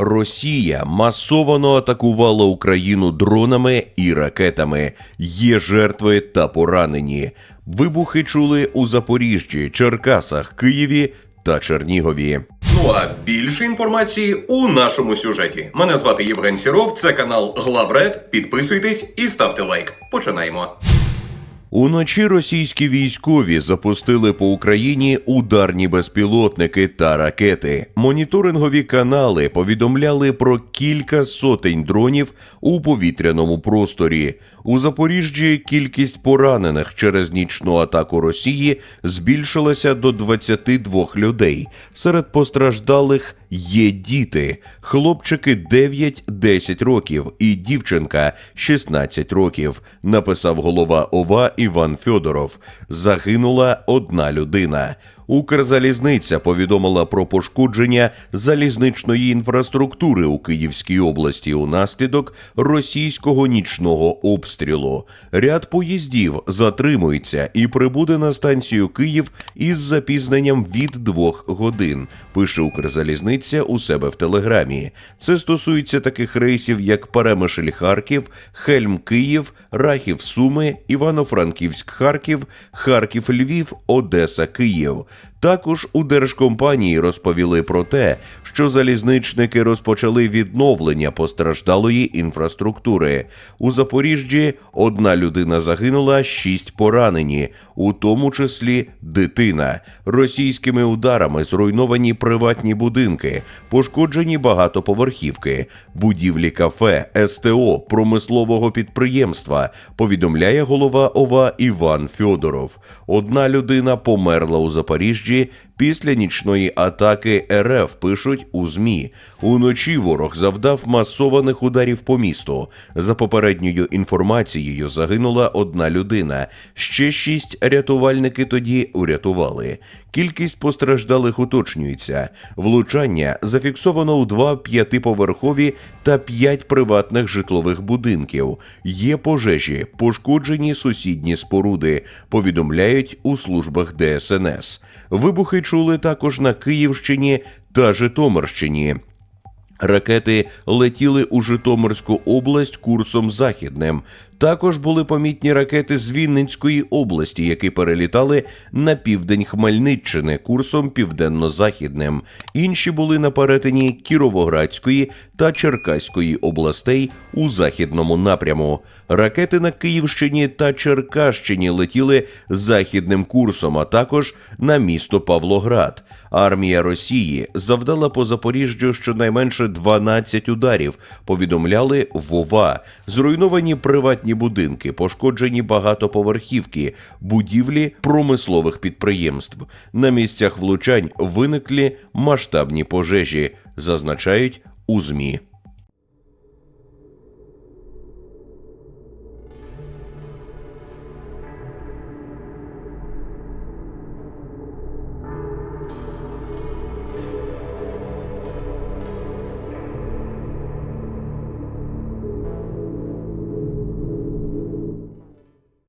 Росія масовано атакувала Україну дронами і ракетами. Є жертви та поранені. Вибухи чули у Запоріжжі, Черкасах, Києві та Чернігові. Ну а більше інформації у нашому сюжеті. Мене звати Євген Сіров, це канал Главред. Підписуйтесь і ставте лайк. Починаємо. Уночі російські військові запустили по Україні ударні безпілотники та ракети. Моніторингові канали повідомляли про кілька сотень дронів у повітряному просторі. У Запоріжжі кількість поранених через нічну атаку Росії збільшилася до 22 людей. Серед постраждалих є діти, хлопчики 9-10 років і дівчинка 16 років. Написав голова ОВА Іван Фьодоров. Загинула одна людина. Укрзалізниця повідомила про пошкодження залізничної інфраструктури у Київській області унаслідок російського нічного обстрілу. Ряд поїздів затримується і прибуде на станцію Київ із запізненням від двох годин. Пише Укрзалізниця у себе в телеграмі. Це стосується таких рейсів, як Перемишль Харків, Хельм Київ, Рахів Суми, Івано-Франківськ Харків, Харків Львів, Одеса Київ. Також у держкомпанії розповіли про те, що залізничники розпочали відновлення постраждалої інфраструктури. У Запоріжжі одна людина загинула, шість поранені, у тому числі дитина. Російськими ударами зруйновані приватні будинки, пошкоджені багатоповерхівки, будівлі кафе, СТО, промислового підприємства. Повідомляє голова ОВА Іван Фьодоров. Одна людина померла у Запоріжжі після нічної атаки РФ. Пишуть у змі. Уночі ворог завдав масованих ударів по місту. За попередньою інформацією загинула одна людина. Ще шість рятувальники тоді урятували. Кількість постраждалих уточнюється. Влучання зафіксовано у два п'ятиповерхові та п'ять приватних житлових будинків. Є пожежі, пошкоджені сусідні споруди. Повідомляють у службах ДСНС. Вибухи чули також на Київщині та Житомирщині. Ракети летіли у Житомирську область курсом західним. Також були помітні ракети з Вінницької області, які перелітали на південь Хмельниччини курсом південно-західним. Інші були на перетині Кіровоградської та Черкаської областей у західному напряму. Ракети на Київщині та Черкащині летіли західним курсом, а також на місто Павлоград. Армія Росії завдала по Запоріжжю щонайменше 12 ударів. Повідомляли Вова. Зруйновані приватні будинки, пошкоджені багатоповерхівки, будівлі промислових підприємств. На місцях влучань виникли масштабні пожежі, зазначають у змі.